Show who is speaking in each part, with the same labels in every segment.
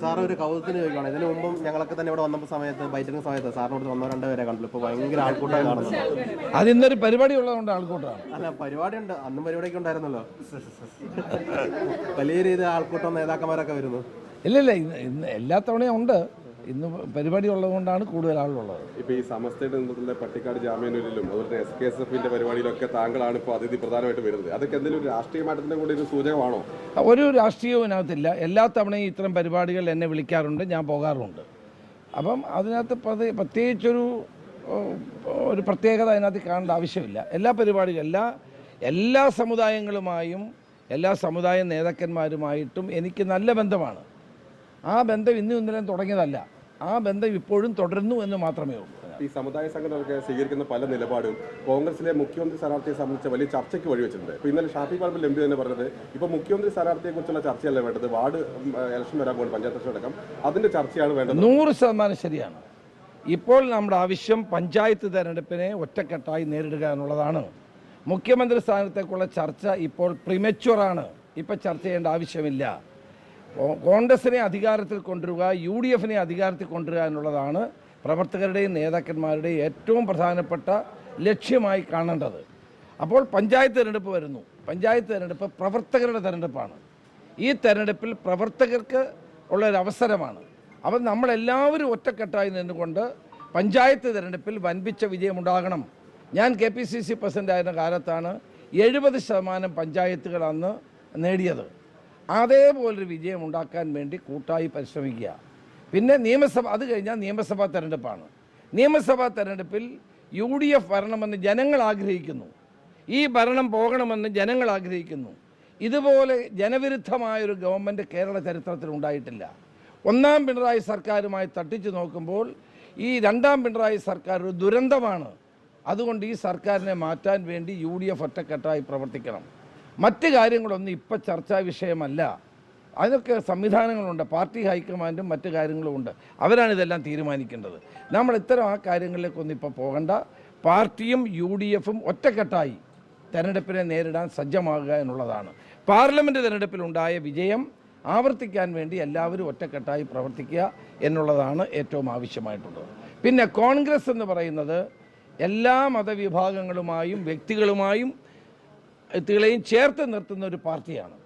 Speaker 1: Sir ഒരു കൗതുകത്തിന് ചോദിക്കുകയാണ് ഇതിനു മുമ്പും ഞങ്ങളൊക്കെ തന്നെ ഇവിടെ വന്നപ്പോൾ സമയത്ത് ബൈറ്റിംഗ് സമയത്ത് സാറിനോട് വന്നോ രണ്ടോ പേരെ കണ്ടു ഇപ്പോൾ ഭയങ്കര ആൾക്കൂട്ടം കാണുന്നു.
Speaker 2: അതിന്നൊരു പരിപാടി ഉള്ളതുകൊണ്ട് ആൾക്കൂട്ടമാണ്.
Speaker 1: അല്ല പരിപാടി ഉണ്ട് അന്നും പരിപാടിയൊക്കെ ഉണ്ടായിരുന്നല്ലോ. വലിയ രീതിയിൽ ആൾക്കൂട്ടം നേതാക്കന്മാരൊക്കെ വരുന്നു.
Speaker 2: ഇല്ല ഇല്ല ഇന്ന് എല്ലാ തവണയും ഉണ്ട്. ഇന്ന് പരിപാടി ഉള്ളതുകൊണ്ടാണ് കൂടുതൽ ആളുള്ളത്.
Speaker 3: ഇപ്പൊ ഈ സമസ്തയുടെ നേതൃത്വത്തിലെ പട്ടിക്കാട് ജാമ്യാനൂരിലും അതുപോലെ എസ് കെ എസ് എഫിന്റെ പരിപാടിയിലൊക്കെ താങ്കളാണ് ഇപ്പോൾ അതിഥി പ്രധാനമായിട്ട് വരുന്നത്. അതൊക്കെ എന്തെങ്കിലും ഒരു രാഷ്ട്രീയ മാറ്റത്തിന്റെ കൂടെ ഒരു സൂചകമാണോ?
Speaker 2: ഒരു രാഷ്ട്രീയവും ഇതിനകത്തില്ല. എല്ലാ തവണയും ഇത്തരം പരിപാടികൾ എന്നെ വിളിക്കാറുണ്ട് ഞാൻ പോകാറുണ്ട്. അപ്പം അതിനകത്ത് പ്രതി- പ്രത്യേകിച്ചൊരു ഒരു പ്രത്യേകത അതിനകത്ത് കാണേണ്ട ആവശ്യമില്ല. എല്ലാ പരിപാടികളും എല്ലാ എല്ലാ സമുദായങ്ങളുമായും എല്ലാ സമുദായ നേതാക്കന്മാരുമായിട്ടും എനിക്ക് നല്ല ബന്ധമാണ്. ആ ബന്ധം ഇന്നും ഇന്നലെയും തുടങ്ങിയതല്ല. ആ ബന്ധം ഇപ്പോഴും തുടരുന്നു എന്ന് മാത്രമേ ഉള്ളൂ.
Speaker 3: ഈ സമുദായ സംഘടനകൾക്ക് സ്വീകരിക്കുന്ന പല നിലപാടും കോൺഗ്രസിലെ മുഖ്യമന്ത്രി സ്ഥാനാർത്ഥിയെ സംബന്ധിച്ച വലിയ ചർച്ചയ്ക്ക് വഴിവെച്ചിട്ടുണ്ട്. ഇപ്പൊ ഇന്നലെ ഷാഫി പറമ്പിൽ എം പി തന്നെ പറഞ്ഞത് ഇപ്പൊ മുഖ്യമന്ത്രി സ്ഥാനാർത്ഥിയെ കുറിച്ചുള്ള ചർച്ചയല്ല വേണ്ടത് വാർഡ് ഇലക്ഷൻ വരാൻ പോകുന്നത് പഞ്ചായത്ത് ഇലക്ഷൻ അടക്കം അതിന്റെ ചർച്ചയാണ് വേണ്ടത്.
Speaker 2: നൂറ് ശതമാനം ശരിയാണ്. ഇപ്പോൾ നമ്മുടെ ആവശ്യം പഞ്ചായത്ത് തെരഞ്ഞെടുപ്പിനെ ഒറ്റക്കെട്ടായി നേരിടുക എന്നുള്ളതാണ്. മുഖ്യമന്ത്രി സ്ഥാനത്തേക്കുള്ള ചർച്ച ഇപ്പോൾ പ്രിമച്വറാണ് ഇപ്പോൾ ചർച്ച ചെയ്യേണ്ട ആവശ്യമില്ല. കോൺഗ്രസിനെ അധികാരത്തിൽ കൊണ്ടുവരിക യു ഡി എഫിനെ അധികാരത്തിൽ കൊണ്ടുവരിക എന്നുള്ളതാണ് പ്രവർത്തകരുടെയും നേതാക്കന്മാരുടെയും ഏറ്റവും പ്രധാനപ്പെട്ട ലക്ഷ്യമായി കാണേണ്ടത്. അപ്പോൾ പഞ്ചായത്ത് തിരഞ്ഞെടുപ്പ് വരുന്നു. പഞ്ചായത്ത് തിരഞ്ഞെടുപ്പ് പ്രവർത്തകരുടെ തിരഞ്ഞെടുപ്പാണ്. ഈ തെരഞ്ഞെടുപ്പിൽ പ്രവർത്തകർക്ക് ഉള്ള ഒരു അവസരമാണ് അപ്പം നമ്മളെല്ലാവരും ഒറ്റക്കെട്ടായി നിന്നുകൊണ്ട് പഞ്ചായത്ത് തിരഞ്ഞെടുപ്പിൽ വൻപിച്ച വിജയമുണ്ടാകണം. ഞാൻ K P C C president ആയിരുന്ന കാലത്താണ് എഴുപത് ശതമാനം പഞ്ചായത്തുകൾ അന്ന് നേടിയത്. അതേപോലൊരു വിജയം ഉണ്ടാക്കാൻ വേണ്ടി കൂട്ടായി പരിശ്രമിക്കുക. പിന്നെ നിയമസഭ അത് കഴിഞ്ഞാൽ നിയമസഭാ തെരഞ്ഞെടുപ്പാണ്. നിയമസഭാ തെരഞ്ഞെടുപ്പിൽ യു ഡി എഫ് വരണമെന്ന് ജനങ്ങൾ ആഗ്രഹിക്കുന്നു. ഈ ഭരണം പോകണമെന്ന് ജനങ്ങൾ ആഗ്രഹിക്കുന്നു. ഇതുപോലെ ജനവിരുദ്ധമായൊരു ഗവൺമെന്റ് കേരള ചരിത്രത്തിൽ ഉണ്ടായിട്ടില്ല. ഒന്നാം പിണറായി സർക്കാരുമായി തട്ടിച്ചു നോക്കുമ്പോൾ ഈ രണ്ടാം പിണറായി സർക്കാർ ഒരു ദുരന്തമാണ്. അതുകൊണ്ട് ഈ സർക്കാരിനെ മാറ്റാൻ വേണ്ടി യു ഡി എഫ് ഒറ്റക്കെട്ടായി പ്രവർത്തിക്കണം. മറ്റ് കാര്യങ്ങളൊന്നും ഇപ്പം ചർച്ചാ വിഷയമല്ല. അതിനൊക്കെ സംവിധാനങ്ങളുണ്ട്. പാർട്ടി ഹൈക്കമാൻഡും മറ്റു കാര്യങ്ങളും ഉണ്ട്. അവരാണ് ഇതെല്ലാം തീരുമാനിക്കേണ്ടത്. നമ്മൾ ഇത്തരം ആ കാര്യങ്ങളിലേക്കൊന്നും ഇപ്പോൾ പോകണ്ട. പാർട്ടിയും യു ഡി എഫും ഒറ്റക്കെട്ടായി തെരഞ്ഞെടുപ്പിനെ നേരിടാൻ സജ്ജമാകുക എന്നുള്ളതാണ്. പാർലമെന്റ് തെരഞ്ഞെടുപ്പിലുണ്ടായ വിജയം ആവർത്തിക്കാൻ വേണ്ടി എല്ലാവരും ഒറ്റക്കെട്ടായി പ്രവർത്തിക്കുക എന്നുള്ളതാണ് ഏറ്റവും ആവശ്യമായിട്ടുള്ളത്. പിന്നെ കോൺഗ്രസ് എന്ന് പറയുന്നത് എല്ലാ മതവിഭാഗങ്ങളുമായും വ്യക്തികളുമായും വ്യക്തികളെയും ചേർത്ത് നിർത്തുന്ന ഒരു പാർട്ടിയാണ്.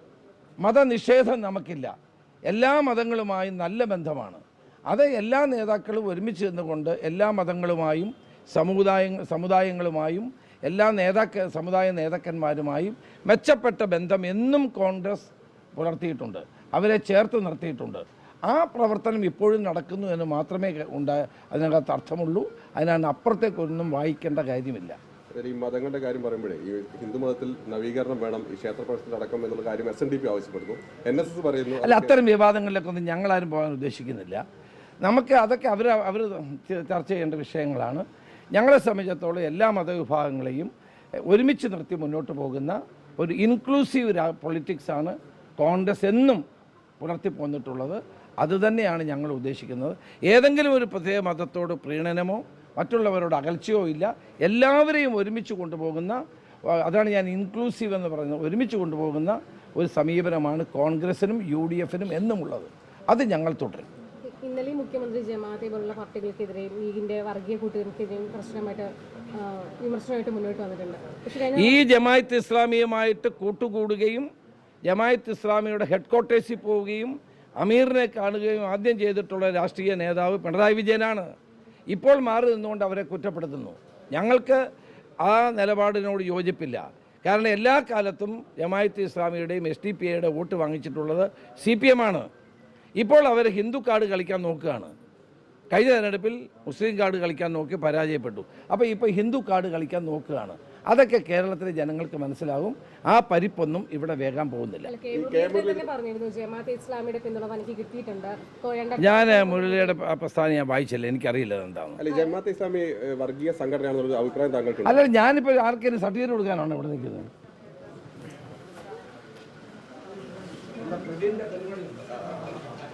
Speaker 2: മതനിഷേധം നമുക്കില്ല. എല്ലാ മതങ്ങളുമായും നല്ല ബന്ധമാണ്. അത് എല്ലാ നേതാക്കളും ഒരുമിച്ച് നിന്നുകൊണ്ട് എല്ലാ മതങ്ങളുമായും സമുദായ സമുദായങ്ങളുമായും എല്ലാ നേതാക്ക സമുദായ നേതാക്കന്മാരുമായും മെച്ചപ്പെട്ട ബന്ധം എന്നും കോൺഗ്രസ് പുലർത്തിയിട്ടുണ്ട്. അവരെ ചേർത്ത് നിർത്തിയിട്ടുണ്ട്. ആ പ്രവർത്തനം ഇപ്പോഴും നടക്കുന്നു എന്ന് മാത്രമേ ഉണ്ടാ അതിനകത്ത് അർത്ഥമുള്ളൂ. അതിനകത്ത് അപ്പുറത്തേക്കൊന്നും വായിക്കേണ്ട കാര്യമില്ല.
Speaker 3: ഈ മതങ്ങളുടെ കാര്യം പറയുമ്പോഴേ ഈ ഹിന്ദു മതത്തിൽ നവീകരണം വേണം ഈ ക്ഷേത്ര പ്രവേശനത്തിൽ അടക്കം എന്നുള്ള കാര്യം എസ് എൻ ഡി പി ആവശ്യപ്പെടുന്നു. എൻ എസ് എസ് പറയുന്നു
Speaker 2: അല്ല അത്തരം വിവാദങ്ങളിലൊക്കെ ഒന്നും ഞങ്ങളാരും പോകാൻ ഉദ്ദേശിക്കുന്നില്ല. നമുക്ക് അതൊക്കെ അവർ അവർ ചർച്ച ചെയ്യേണ്ട വിഷയങ്ങളാണ്. ഞങ്ങളെ സംബന്ധിച്ചിടത്തോളം എല്ലാ മതവിഭാഗങ്ങളെയും ഒരുമിച്ച് നിർത്തി മുന്നോട്ട് പോകുന്ന ഒരു ഇൻക്ലൂസീവ് പൊളിറ്റിക്സാണ് കോൺഗ്രസ് എന്നും പുലർത്തി പോന്നിട്ടുള്ളത്. അതുതന്നെയാണ് ഞങ്ങൾ ഉദ്ദേശിക്കുന്നത്. ഏതെങ്കിലും ഒരു പ്രത്യേക മതത്തോട് പ്രീണനമോ മറ്റുള്ളവരോട് അകൽച്ചയോ ഇല്ല. എല്ലാവരെയും ഒരുമിച്ച് കൊണ്ടുപോകുന്ന അതാണ് ഞാൻ ഇൻക്ലൂസീവ് എന്ന് പറയുന്നത്. ഒരുമിച്ച് കൊണ്ടുപോകുന്ന ഒരു സമീപനമാണ് കോൺഗ്രസിനും യു ഡി എഫിനും എന്നുമുള്ളത്. അത് ഞങ്ങൾ തുടരും.
Speaker 4: ഇന്നലെ മുഖ്യമന്ത്രി ജമാഅത്തെ പോലുള്ള പാർട്ടികൾക്കെതിരെയും ലീഗിന്റെ വർഗീയ കൂട്ടുകാർക്കെതിരെയും പ്രശ്നമായിട്ട് വിമർശനമായിട്ട് മുന്നോട്ട് വന്നിട്ടുണ്ട്.
Speaker 2: ഈ ജമായത്ത് ഇസ്ലാമിയുമായിട്ട് കൂട്ടുകൂടുകയും ജമായത്ത് ഇസ്ലാമിയുടെ ഹെഡ് ക്വാർട്ടേഴ്സിൽ പോവുകയും അമീറിനെ കാണുകയും ആദ്യം ചെയ്തിട്ടുള്ള രാഷ്ട്രീയ നേതാവ് പിണറായി വിജയനാണ്. ഇപ്പോൾ മാറി നിന്നുകൊണ്ട് അവരെ കുറ്റപ്പെടുത്തുന്നു. ഞങ്ങൾക്ക് ആ നിലപാടിനോട് യോജിപ്പില്ല. കാരണം എല്ലാ കാലത്തും ജമായത്ത് ഇസ്ലാമിയുടെയും എസ് ഡി പി ഐയുടെ വോട്ട് വാങ്ങിച്ചിട്ടുള്ളത് സി പി എം ആണ്. ഇപ്പോൾ അവർ ഹിന്ദു കാർഡ് കളിക്കാൻ നോക്കുകയാണ്. കഴിഞ്ഞ തെരഞ്ഞെടുപ്പിൽ മുസ്ലിം കാർഡ് കളിക്കാൻ നോക്കി പരാജയപ്പെട്ടു. അപ്പോൾ ഇപ്പോൾ ഹിന്ദു കാർഡ് കളിക്കാൻ നോക്കുകയാണ്. അതൊക്കെ കേരളത്തിലെ ജനങ്ങൾക്ക് മനസ്സിലാകും. ആ പരിപ്പൊന്നും ഇവിടെ വേഗം പോകുന്നില്ല. ഞാൻ മുരളിയുടെ പ്രസ്ഥാനം ഞാൻ വായിച്ചില്ല. എനിക്കറിയില്ല എന്താണ്
Speaker 3: ഇസ്ലാമി വർഗീയ അഭിപ്രായം
Speaker 2: അല്ല ഞാനിപ്പോൾ ആർക്കെങ്കിലും സർട്ടിഫിക്കറ്റ് കൊടുക്കാനാണ് ഇവിടെ നിൽക്കുന്നത്?